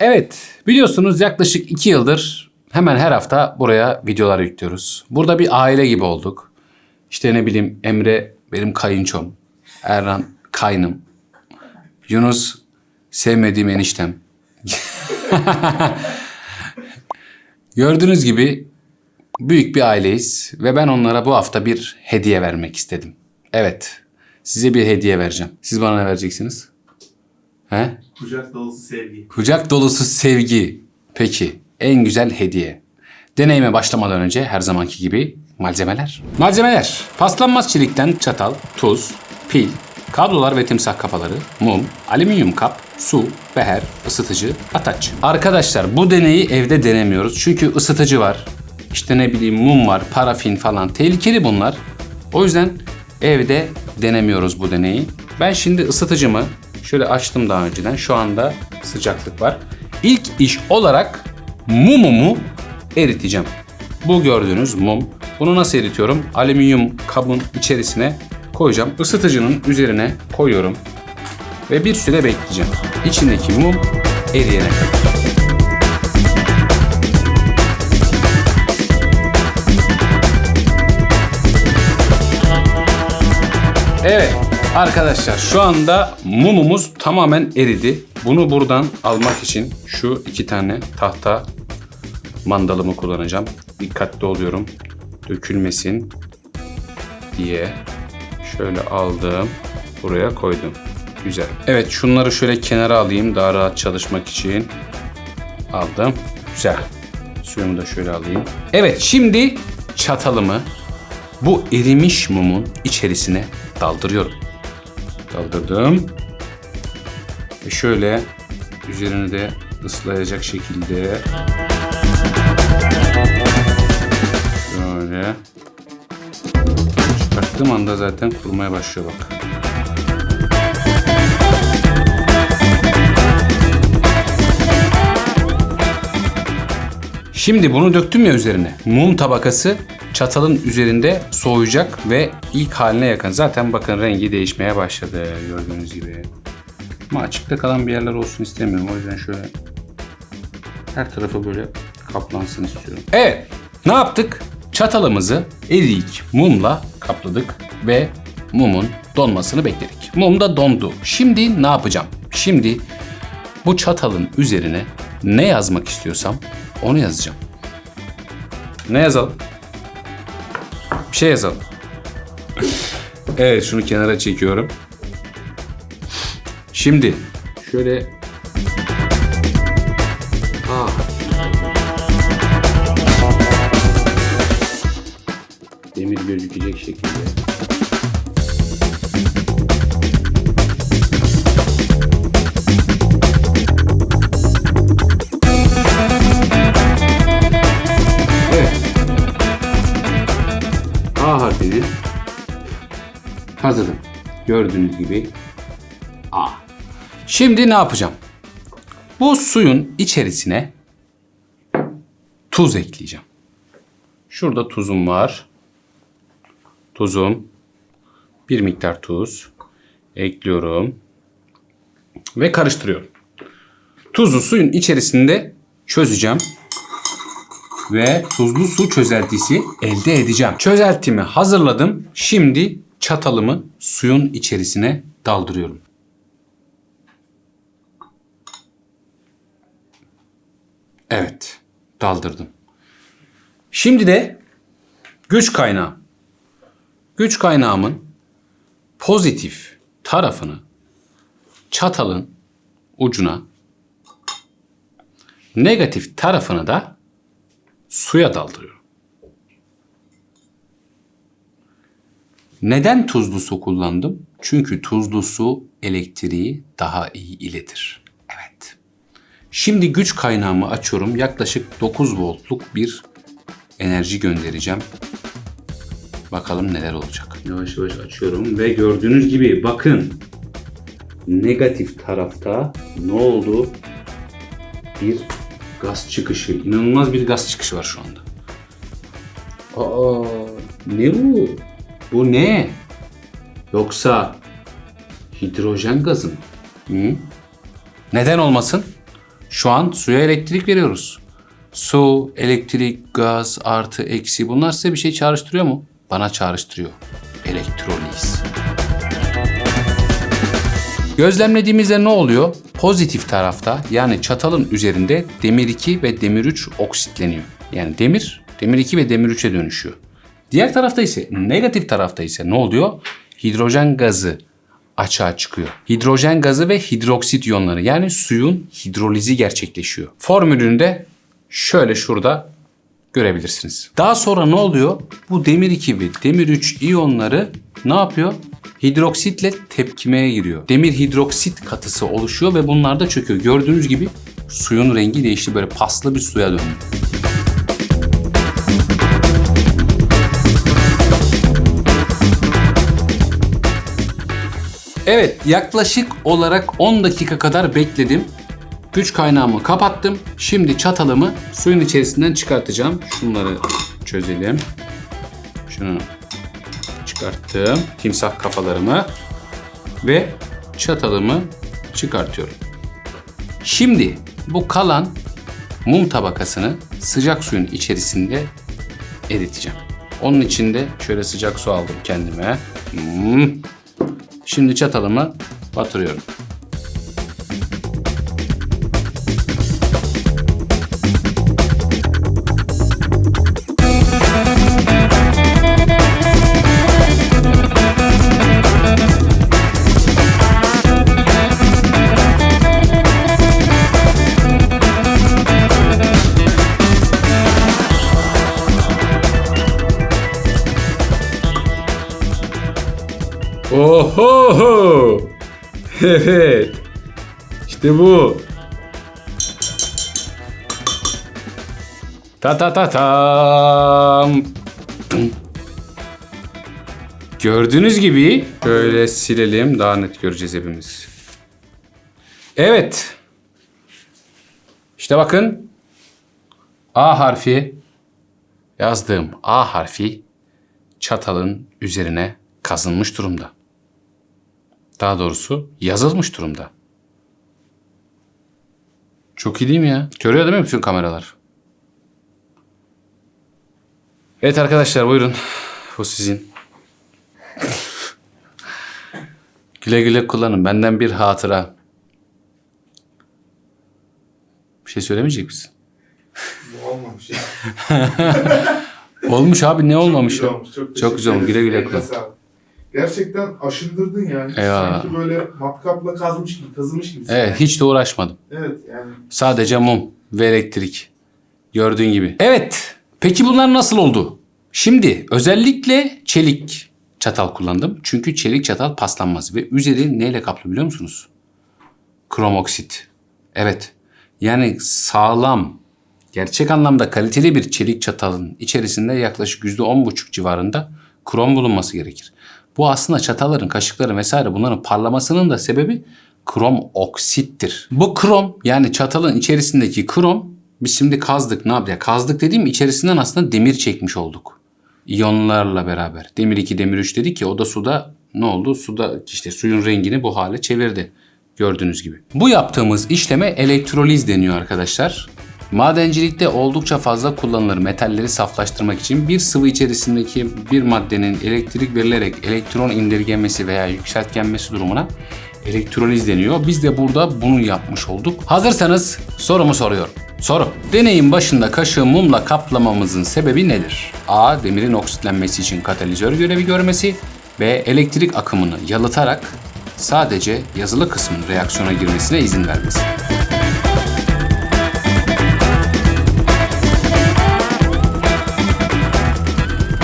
Evet, biliyorsunuz yaklaşık iki yıldır hemen her hafta buraya videolar yüklüyoruz. Burada bir aile gibi olduk. İşte ne bileyim Emre benim kayınçom, Erhan kaynım, Yunus sevmediğim eniştem. Gördüğünüz gibi büyük bir aileyiz ve ben onlara bu hafta bir hediye vermek istedim. Evet, size bir hediye vereceğim. Siz bana ne vereceksiniz? He? Kucak dolusu sevgi. Kucak dolusu sevgi. Peki, en güzel hediye. Deneyime başlamadan önce her zamanki gibi malzemeler. Malzemeler. Paslanmaz çelikten çatal, tuz, pil, kablolar ve timsah kafaları, mum, alüminyum kap, su, beher, ısıtıcı, ataç. Arkadaşlar bu deneyi evde denemiyoruz. Çünkü ısıtıcı var. İşte ne bileyim mum var, parafin falan. Tehlikeli bunlar. O yüzden evde denemiyoruz bu deneyi. Ben şimdi ısıtıcımı şöyle açtım daha önceden. Şu anda sıcaklık var. İlk iş olarak mumumu eriteceğim. Bu gördüğünüz mum. Bunu nasıl eritiyorum? Alüminyum kabın içerisine koyacağım. Isıtıcının üzerine koyuyorum. Ve bir süre bekleyeceğim. İçindeki mum eriyene kadar. Evet arkadaşlar şu anda mumumuz tamamen eridi. Bunu buradan almak için şu iki tane tahta mandalımı kullanacağım. Dikkatli oluyorum. Dökülmesin diye şöyle aldım. Buraya koydum. Güzel. Evet şunları şöyle kenara alayım daha rahat çalışmak için. Aldım. Güzel. Suyumu da şöyle alayım. Evet şimdi çatalımı bu erimiş mumun içerisine daldırıyorum. Daldırdım. Ve şöyle üzerini de ıslayacak şekilde şöyle çıkarttığım anda zaten kurumaya başlıyor bak. Şimdi bunu döktüm ya üzerine. Mum tabakası çatalın üzerinde soğuyacak ve ilk haline yakın. Zaten bakın rengi değişmeye başladı gördüğünüz gibi. Ama açıkta kalan bir yerler olsun istemiyorum. O yüzden şöyle her tarafı böyle kaplansın istiyorum. Evet. Ne yaptık? Çatalımızı erik mumla kapladık ve mumun donmasını bekledik. Mum da dondu. Şimdi ne yapacağım? Şimdi bu çatalın üzerine ne yazmak istiyorsam onu yazacağım. Ne yazalım? Bir şey yazalım. evet şunu kenara çekiyorum. Şimdi şöyle. Demir gözükecek şekilde. Hazırım. Gördüğünüz gibi A. Şimdi ne yapacağım? Bu suyun içerisine tuz ekleyeceğim. Şurada tuzum var. Tuzum. Bir miktar tuz. Ekliyorum. Ve karıştırıyorum. Tuzu suyun içerisinde çözeceğim ve tuzlu su çözeltisi elde edeceğim. Çözeltimi hazırladım. Şimdi çatalımı suyun içerisine daldırıyorum. Evet, daldırdım. Şimdi de güç kaynağı. Güç kaynağımın pozitif tarafını çatalın ucuna, negatif tarafını da suya daldırıyorum. Neden tuzlu su kullandım? Çünkü tuzlu su elektriği daha iyi iletir. Evet. Şimdi güç kaynağımı açıyorum. Yaklaşık 9 voltluk bir enerji göndereceğim. Bakalım neler olacak. Yavaş yavaş açıyorum ve gördüğünüz gibi bakın negatif tarafta ne oldu? Bir gaz çıkışı. İnanılmaz bir gaz çıkışı var şu anda. Aa, ne bu? Bu ne? Yoksa hidrojen gazı mı? Hı? Neden olmasın? Şu an suya elektrik veriyoruz. Su, elektrik, gaz, artı, eksi bunlar size bir şey çağrıştırıyor mu? Bana çağrıştırıyor. Elektroliz. Gözlemlediğimizde ne oluyor? Pozitif tarafta yani çatalın üzerinde demir 2 ve demir 3 oksitleniyor. Yani demir, demir 2 ve demir 3'e dönüşüyor. Diğer tarafta ise negatif tarafta ise ne oluyor? Hidrojen gazı açığa çıkıyor. Hidrojen gazı ve hidroksit iyonları yani suyun hidrolizi gerçekleşiyor. Formülünü de şöyle şurada görebilirsiniz. Daha sonra ne oluyor? Bu demir 2 ve demir 3 iyonları ne yapıyor? Hidroksitle tepkimeye giriyor. Demir hidroksit katısı oluşuyor ve bunlar da çöküyor. Gördüğünüz gibi suyun rengi değişti. Böyle paslı bir suya döndü. Evet yaklaşık olarak 10 dakika kadar bekledim. Güç kaynağımı kapattım. Şimdi çatalımı suyun içerisinden çıkartacağım. Şunları çözelim. Şunu çıkarttım. Timsah kafalarımı ve çatalımı çıkartıyorum. Şimdi bu kalan mum tabakasını sıcak suyun içerisinde eriteceğim. Onun için de şöyle sıcak su aldım kendime. Hmm. Şimdi çatalımı batırıyorum. Oho! Evet. İşte bu. Ta ta ta tam. Gördüğünüz gibi şöyle silelim daha net göreceğiz hepimiz. Evet. İşte bakın. A harfi yazdığım A harfi çatalın üzerine kazınmış durumda. Daha doğrusu yazılmış durumda. Çok iyi değil mi ya? Görüyor değil mi bütün kameralar? Evet arkadaşlar buyurun. Bu sizin. güle güle kullanın. Benden bir hatıra. Bir şey söylemeyecek misin? Bu olmamış. Olmuş abi ne olmamış? Güzel ya? olmuş. Çok, Çok güzel olmuş. Güle güle kullan. Gerçekten aşındırdın yani. Eyvallah. Sanki böyle matkapla kazmış gibi, kazımış gibi. Evet hiç de uğraşmadım. Evet yani. Sadece mum ve elektrik. Gördüğün gibi. Evet. Peki bunlar nasıl oldu? Şimdi özellikle çelik çatal kullandım. Çünkü çelik çatal paslanmaz ve üzeri neyle kaplı biliyor musunuz? Krom oksit. Evet. Yani sağlam, gerçek anlamda kaliteli bir çelik çatalın içerisinde yaklaşık %10,5 civarında krom bulunması gerekir. Bu aslında çatalların, kaşıkların vesaire bunların parlamasının da sebebi krom oksittir. Bu krom yani çatalın içerisindeki krom biz şimdi kazdık ne yaptık? Kazdık dediğim içerisinden aslında demir çekmiş olduk. İyonlarla beraber. Demir 2, demir 3 dedik ki o da suda ne oldu? Suda işte suyun rengini bu hale çevirdi. Gördüğünüz gibi. Bu yaptığımız işleme elektroliz deniyor arkadaşlar. Madencilikte oldukça fazla kullanılır metalleri saflaştırmak için bir sıvı içerisindeki bir maddenin elektrik verilerek elektron indirgemesi veya yükseltgenmesi durumuna elektroliz deniyor. Biz de burada bunu yapmış olduk. Hazırsanız sorumu soruyorum. Soru. Deneyin başında kaşığı mumla kaplamamızın sebebi nedir? A. Demirin oksitlenmesi için katalizör görevi görmesi ve elektrik akımını yalıtarak sadece yazılı kısmın reaksiyona girmesine izin vermesi.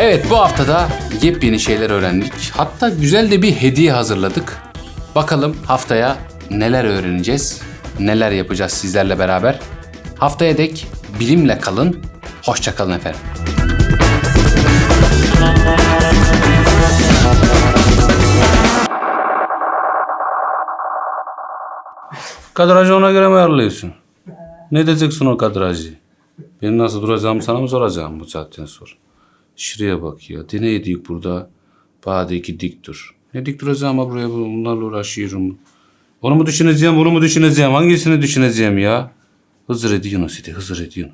Evet bu haftada yepyeni şeyler öğrendik. Hatta güzel de bir hediye hazırladık. Bakalım haftaya neler öğreneceğiz, neler yapacağız sizlerle beraber. Haftaya dek bilimle kalın, hoşça kalın efendim. Kadrajı ona göre mi ayarlıyorsun? Ne diyeceksin o kadrajı? Benim nasıl duracağımı sana mı soracağım bu saatten sonra? Şuraya bak ya. Deney dik burada. Bağdaki dik dur. Ne dik duracağım ama buraya bunlarla uğraşıyorum. Onu mu düşüneceğim, bunu mu düşüneceğim? Hangisini düşüneceğim ya? Hızır idi Yunus idi. Hızır idi.